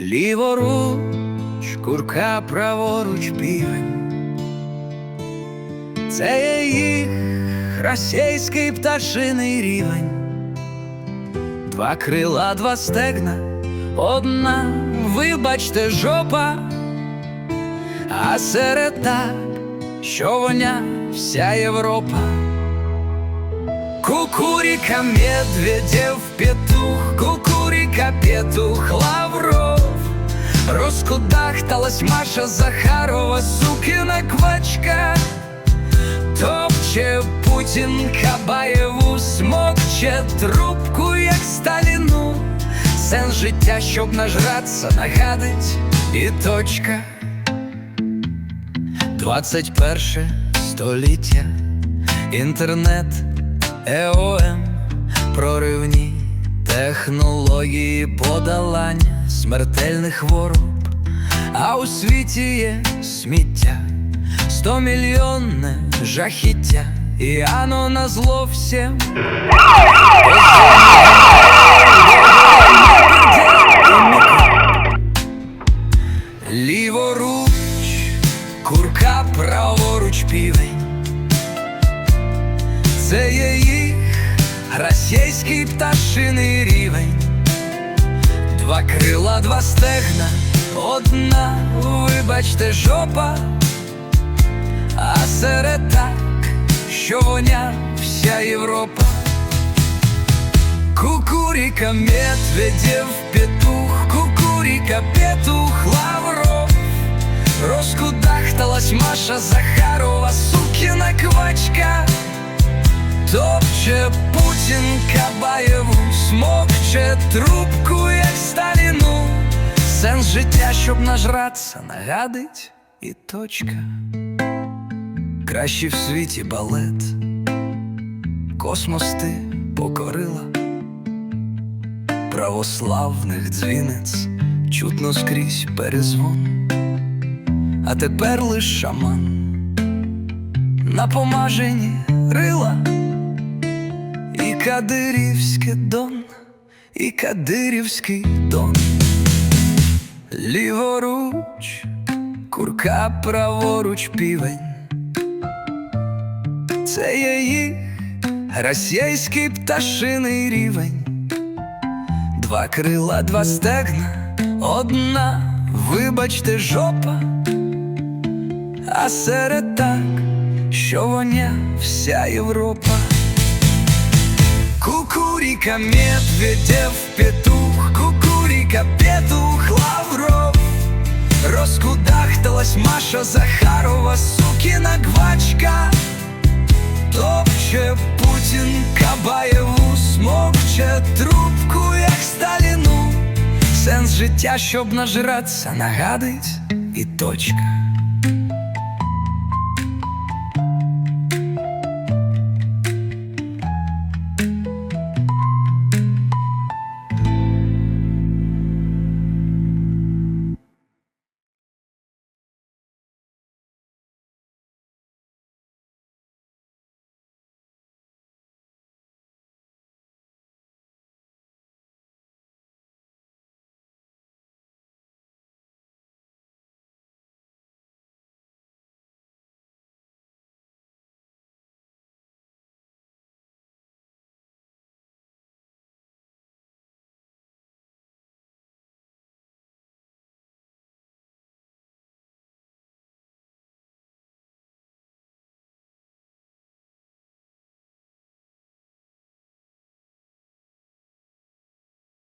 Ліворуч, курка праворуч півень. Це є їх російський пташиний рівень. Два крила, два стегна, одна, вибачте, жопа, а серед так, що воня вся Європа. Кукурика, Медведев, петух, кукурика, петух, Лавров Розкудахталась Маша Захарова, сукина квачка. Топче Путін Кабаєву, смокче трубку, як Сталіну. Сенс життя, щоб нажратися, нагадить і точка. 21 століття, інтернет, ЕОМ, проривні технології подолання смертельних хвороб, а у світі є сміття, сто мільйонне жахіття, і ано на зло всім. Ліворуч, курка праворуч півень. Це є їх російський пташиний рівень. Два крила, два стегна, одна, вибачте, жопа, а серед так, що воня вся Європа. Кукурика, Медведев, петух, кукурика, петух, Лавров Розкудахталась Маша Захарова, Путін Кабаєву, смокче трубку, як Сталіну. Сенс життя, щоб нажратися, нагадить і точка. Кращий в світі балет, космос ти покорила. Православних дзвінець чутно скрізь перезвон, а тепер лиш шаман. Напомажені рила, і кадирівське дон, і кадирівський дон, ліворуч, курка праворуч півень. Це є їх російський пташиний рівень. Два крила, два стегна, одна, вибачте, жопа, а серед так, що воня вся Європа. Кукурика, Медведев, петух, кукурика, петух, Лавров Розкудахталась Маша Захарова, сукина квачка Топче Путін Кабаєву, смокче трубку, як Сталіну Сенс життя, щоб нажратися, нагадить і точка